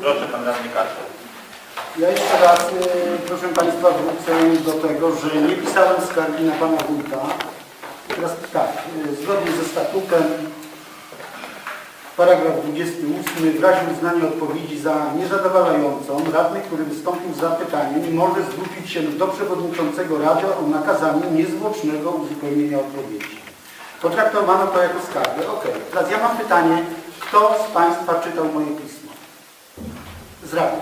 Proszę pan radny Karczak. Ja jeszcze raz, e, proszę Państwa, wrócę do tego, że nie pisałem skargi na Pana Wójta. Teraz tak, e, zgodnie ze statutem, paragraf 28, w razie uznania odpowiedzi za niezadowalającą, radny, który wystąpił z zapytaniem, może zwrócić się do przewodniczącego Rady o nakazanie niezwłocznego uzupełnienia odpowiedzi. Potraktowano to jako skargę. Ok, teraz ja mam pytanie, kto z Państwa czytał moje pismo? Z Rady.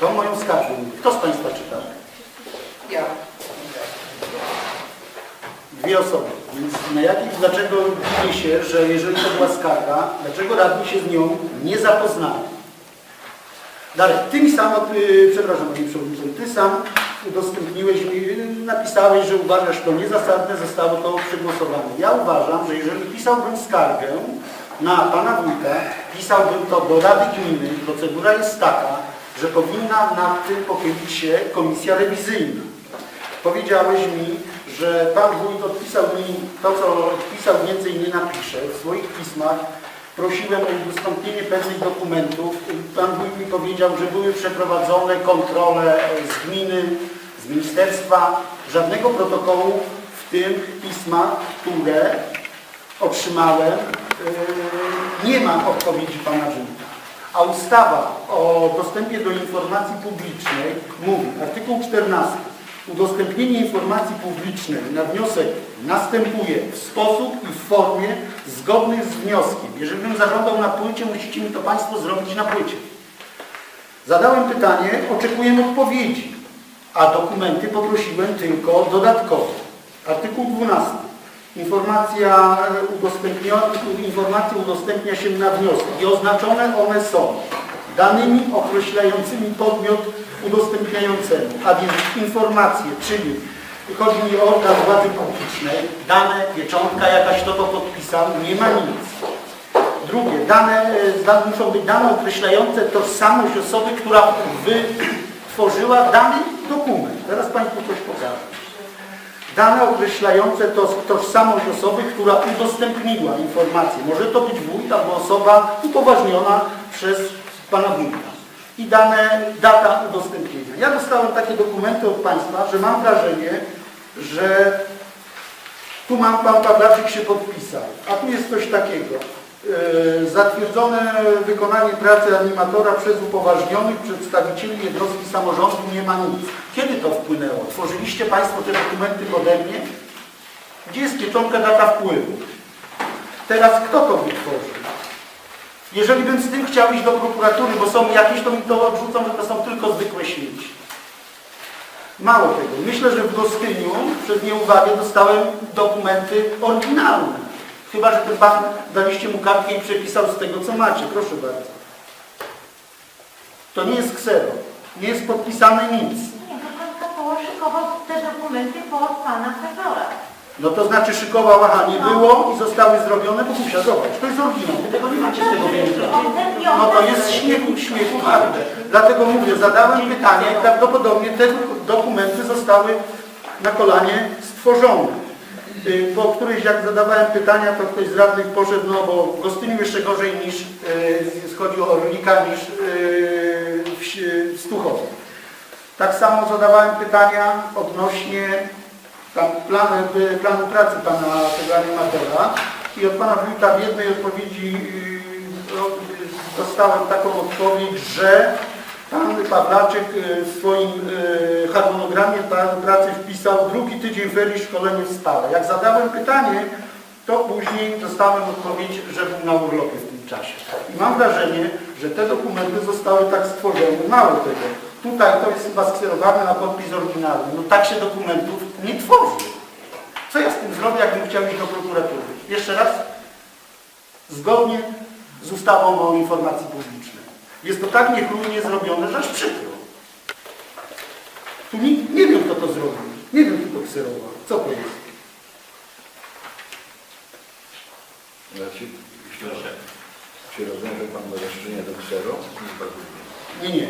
To moją skargę. Kto z Państwa czytał? Ja. Dwie osoby. Więc na jakiej, dlaczego dziwię się, że jeżeli to była skarga, dlaczego radni się z nią nie zapoznali? Dalej, Ty mi sam, y, przepraszam Panie Przewodniczący, Ty sam udostępniłeś mi, napisałeś, że uważasz to niezasadne, zostało to przegłosowane. Ja uważam, że jeżeli pisałbym skargę na Pana Wójta, pisałbym to do Rady Gminy, procedura jest taka, że powinna nad tym pochylić się komisja rewizyjna. Powiedziałeś mi, że Pan Wójt odpisał mi to, co odpisał, więcej nie napisze. W swoich pismach prosiłem o udostępnienie pewnych dokumentów. Pan Wójt mi powiedział, że były przeprowadzone kontrole z gminy, z ministerstwa. Żadnego protokołu w tym pismach, które otrzymałem, yy, nie ma odpowiedzi Pana Wójta. A ustawa o dostępie do informacji publicznej mówi, artykuł 14, udostępnienie informacji publicznej na wniosek następuje w sposób i w formie zgodnych z wnioskiem. Jeżeli bym zażądał na płycie, musicie mi to Państwo zrobić na płycie. Zadałem pytanie, oczekuję odpowiedzi, a dokumenty poprosiłem tylko dodatkowo. Artykuł 12. Informacja udostępnia, informacje udostępnia się na wniosek i oznaczone one są danymi określającymi podmiot udostępniającemu, a więc informacje, czyli chodzi mi o organ władzy publicznej, dane, pieczątka jakaś, kto to podpisał, nie ma nic. Drugie, dane, e, muszą być dane określające tożsamość osoby, która wytworzyła dany dokument. Teraz Państwu coś pokażę. Dane określające to, tożsamość osoby, która udostępniła informację. Może to być wójt albo osoba upoważniona przez Pana wójta. I dane, data udostępnienia. Ja dostałem takie dokumenty od Państwa, że mam wrażenie, że tu mam Pan Pawlaczyk się podpisał, a tu jest coś takiego. Yy, zatwierdzone wykonanie pracy animatora przez upoważnionych przedstawicieli jednostki samorządu nie ma nic. Kiedy to wpłynęło? Tworzyliście Państwo te dokumenty pode mnie? Gdzie jest pieczątka data wpływu? Teraz kto to wytworzył? Jeżeli bym z tym chciał iść do prokuratury, bo są jakieś, to mi to odrzucą, że to są tylko zwykłe śmieci. Mało tego, myślę, że w Gostyniu przez nieuwagę dostałem dokumenty oryginalne. Chyba, że ten pan daliście mu kartkę i przepisał z tego, co macie. Proszę bardzo. To nie jest ksero. Nie jest podpisane nic. Nie, bo pan szykował te dokumenty pod pana Fedora. No to znaczy szykował, aha, nie było i zostały zrobione, bo musia, zobacz, to jest oryginał. Wy tego nie macie z tego wynika. No to jest śmiechu, śmiechu warte. Dlatego mówię, zadałem pytanie, prawdopodobnie te dokumenty zostały na kolanie stworzone. Y, Po którejś jak zadawałem pytania, to ktoś z radnych poszedł, no bo Gostyniu jeszcze gorzej niż, yy, chodzi o rolnika, niż yy, w, Stuchowie. Tak samo zadawałem pytania odnośnie tam planu, y, planu pracy pana tego animatora i od pana wójta w jednej odpowiedzi yy, dostałem taką odpowiedź, że pan Pawlaczek y, w swoim y, harmonogramie pracy wpisał drugi tydzień ferii szkolenie w stale. Jak zadałem pytanie, to później dostałem odpowiedź, że był na urlopie w tym czasie. I mam wrażenie, że te dokumenty zostały tak stworzone. Mało tego. Tutaj to jest chyba skserowane na podpis oryginalny. No tak się dokumentów nie tworzy. Co ja z tym zrobię, jakbym chciał iść do prokuratury? Jeszcze raz. Zgodnie z ustawą o informacji publicznej. Jest to tak niechlujnie zrobione, że aż przykro. Tu nie, nie wiem, kto to zrobił. Nie wiem, kto to kserował. Co to jest? Znaczy, Proszę. czy rozumiem, że Pan roszczenie do ksero? Nie, nie.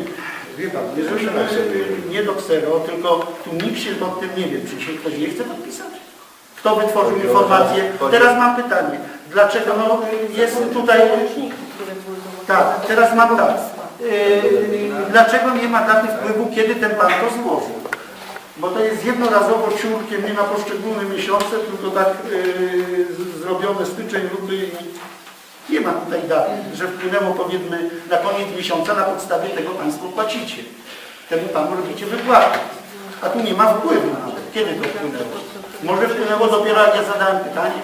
Wie pan, jeżeli nie do ksero, tylko tu nikt się pod tym nie wie, czy się ktoś nie chce podpisać? Kto wytworzył informację? Teraz mam pytanie. Dlaczego no, jest tutaj... Załączniki, które były dołączone. Tak, teraz mam tak. Yy, dlaczego nie ma daty wpływu, kiedy ten pan to złożył? Bo to jest jednorazowo ciurkiem, nie na poszczególne miesiące, tylko tak z- zrobione styczeń, luty i nie ma tutaj daty, że wpłynęło powiedzmy na koniec miesiąca, na podstawie tego Państwo płacicie. Temu Panu robicie wypłatę. A tu nie ma wpływu nawet. Kiedy to wpłynęło? Może wpłynęło dopiero jak ja zadałem pytanie?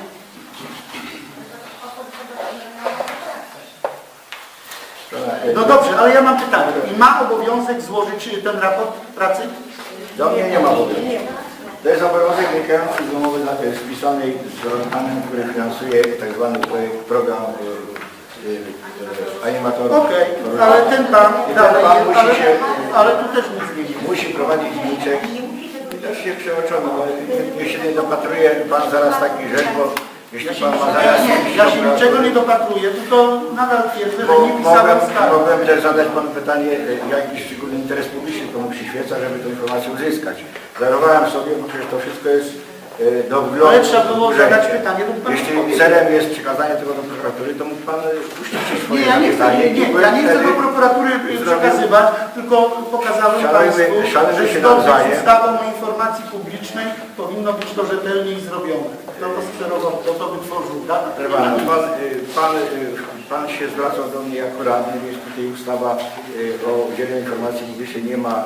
No dobrze, ale ja mam pytanie. I ma obowiązek złożyć y, ten raport pracy? Do mnie nie ma obowiązku. To jest obowiązek wynikający z umowy spisanej z organem, który finansuje tak zwany projekt, program y, y, animatorów. Okej, ale ten pan I ten dalej pan musi ale, się, ale tu też nic nie jest. musi prowadzić wniczek. I też się przeoczony, bo jeśli nie dopatruje pan zaraz takich rzeczy, bo Nie, ja się niczego nie dopatruję, tylko nadal twierdzę, że nie pisałem skargi. mogłem też zadać panu pytanie, e, jaki szczególny interes publiczny komu przyświeca, żeby tę informację uzyskać. Zarowałem sobie, bo przecież to wszystko jest do wglądu. Ale trzeba było zadać pytanie, to pan Jeśli odpowiedział. celem jest przekazanie tego do prokuratury, to mógł pan e, puścić swoje Nie, ja nie chcę, zapytanie nie, nie, i ja nie chcę do prokuratury przekazywać, tylko pokazałem Szanujmy- Państwu, szanujmy że się zgodnie z ustawą o informacji publicznej powinno być to rzetelniej zrobione. Kto to skierował, kto to wytworzył, tak? Pana, pan, y, pan, y, pan się zwracał do mnie jako radny, więc tutaj ustawa y, o udzieleniu informacji publicznej nie ma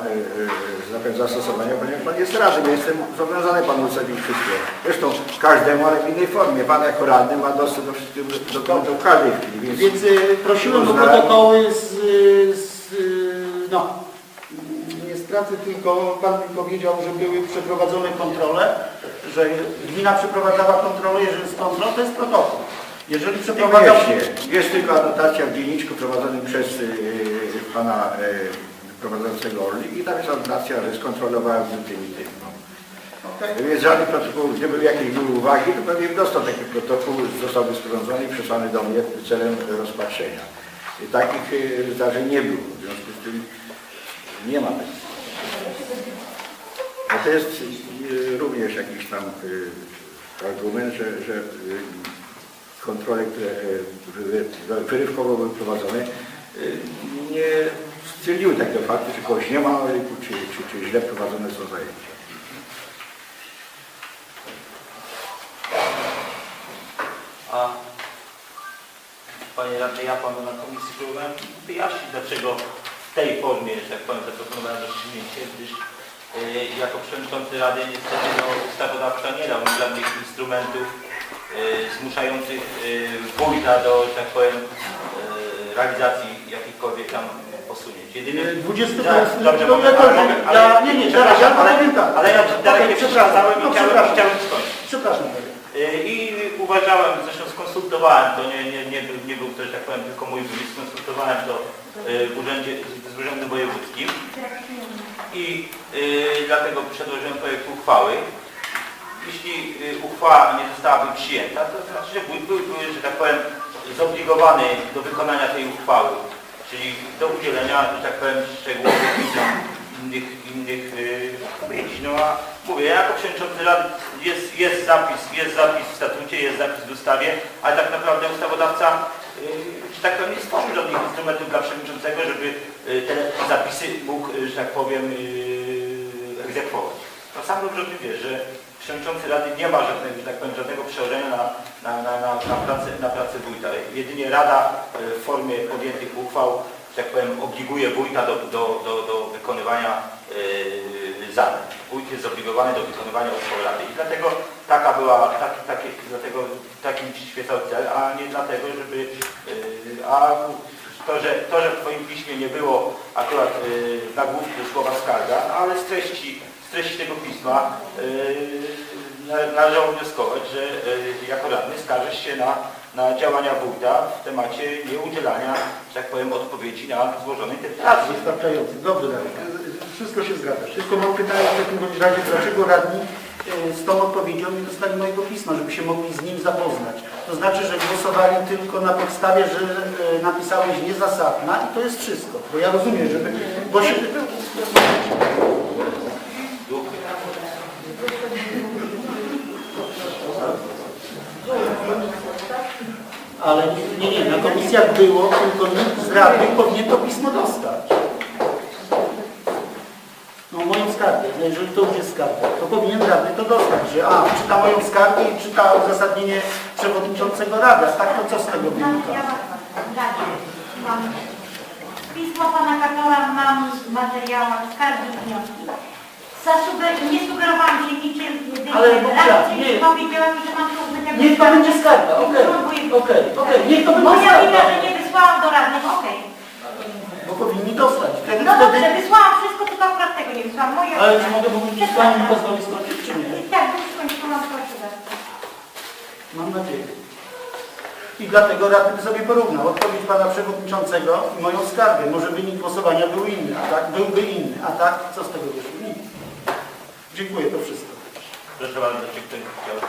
y, y, zastosowania, ponieważ pan jest radny, ja jestem zobowiązany panu ustawić wszystkie. Zresztą każdemu, ale w innej formie. Pan jako radny ma dostęp do wszystkich dokumentów w każdej chwili, więc Więc prosiłem o protokoły z, z no, nie z pracy, tylko Pan mi powiedział, że były przeprowadzone kontrole, że gmina przeprowadzała kontrolę, jeżeli jest kontrol, to jest protokół. Jeżeli. Niekoniecznie. Jest tylko anotacja w dzienniczku prowadzonym przez y, pana y, prowadzącego Orli i tam jest anotacja, że skontrolowałem tym i tym. No. Okej. Więc żadnych protokołów, gdyby jakieś były uwagi, to pewnie bym dostał taki protokół, zostałby sporządzony i przesłany do mnie celem rozpatrzenia. I takich y, zdarzeń nie było, w związku z tym nie ma takich. No to jest y, również jakiś tam y, argument, że, że y, kontrole, które wyrywkowo były prowadzone, y, nie stwierdziły takiego faktu, czy kogoś nie ma czy, czy, czy źle prowadzone są zajęcia. A Panie Radny, ja Panu na komisji próbowałem wyjaśnić, dlaczego w tej formie, że tak powiem, zaproponowałem rozstrzygnięcie, gdyż y, jako przewodniczący Rady niestety no, ustawodawca nie dał mi żadnych instrumentów zmuszających y, wójta do, tak powiem, y, realizacji jakichkolwiek tam posunięć. Jedyny... 20 to Tak, jest... dobrze, to- ale ale, Nie, nie, zaraz, ja ale, powiem tak. ale ja dalej Okej, nie przepraszam. przeszkadzałem i No, chciałem, przepraszam. chciałem skończyć. Przepraszam. Y, I uważałem, zresztą skonsultowałem to, nie, nie, nie, był, nie był to, że tak powiem, tylko mój wymysł, skonsultowałem to y, w, urzędzie, z Urzędem Wojewódzkim i y, dlatego przedłożyłem projekt uchwały. Jeśli y, uchwała nie zostałaby przyjęta, to znaczy, że wójt był, był, że tak powiem, zobligowany do wykonania tej uchwały, czyli do udzielenia, że tak powiem, szczegółowych innych, innych y, odpowiedzi. No a mówię, ja jako przewodniczący Rady jest, jest zapis, jest zapis w statucie, jest zapis w ustawie, ale tak naprawdę ustawodawca, y, że tak powiem, nie stworzył żadnych instrumentów dla przewodniczącego, żeby y, te zapisy mógł, y, że tak powiem, y, egzekwować. No sam dobrze o tym wiesz, że przewodniczący Rady nie ma żadnego, tak powiem, żadnego przełożenia na, na, na, na, na, pracę, na pracę wójta. Jedynie Rada y, w formie podjętych uchwał, tak powiem, obliguje wójta do, do, do, do wykonywania y, zadań. Wójt jest zobligowany do wykonywania uchwał Rady. I dlatego taka była, taki, taki, dlatego taki mi przyświecał cel, a nie dlatego, żeby, y, a to, że, to, że w Twoim piśmie nie było akurat y, w nagłówku słowa skarga, ale z treści, treści tego pisma y, nale- należało wnioskować, że y, jako radny skarżysz się na, na działania wójta w temacie nieudzielania, że tak powiem, odpowiedzi na złożone interpelacje. Wystarczający. Dobrze, Darek. Wszystko się zgadza. Tylko mam pytanie w takim bądź razie, dlaczego radni e, z tą odpowiedzią nie dostali mojego pisma, żeby się mogli z nim zapoznać. To znaczy, że głosowali tylko na podstawie, że napisałeś niezasadna i to jest wszystko. Bo ja rozumiem, że... Bo się... Ale nie, nie, na komisjach było, tylko nikt z radnych powinien to pismo dostać. No moją skargę, no jeżeli to już jest skarga, to powinien radny to dostać, że a, czyta moją skargę i czyta uzasadnienie przewodniczącego rady, a tak to co z tego ja wynika? radzie, mam pismo pana Katora, mam w materiałach skargi i wnioski. Zasuger- nie sugerowałam się niczym, Ale jedynie Bogdan, raczej nie. powiedziałam, że mam jako Niech to będzie skarga, okej, okej, okej, niech to będzie Moja wina, skarga, że nie wysłałam do radnych, okej. bo powinni dostać. Wtedy, No wtedy, dobrze, wysłałam wszystko, tylko akurat tego nie wysłałam. Moja ale wina. czy mogę powiedzieć, że Pani mi pozwoli skończyć, czy nie? Tak, już skończyłam, proszę bardzo. Mam nadzieję. I dlatego radny by sobie porównał odpowiedź pana przewodniczącego i moją skargę. Może wynik głosowania był inny, a tak byłby inny, a tak co z tego wyszło? Nic. Dziękuję, to wszystko. Proszę bardzo, czy ktoś chciał.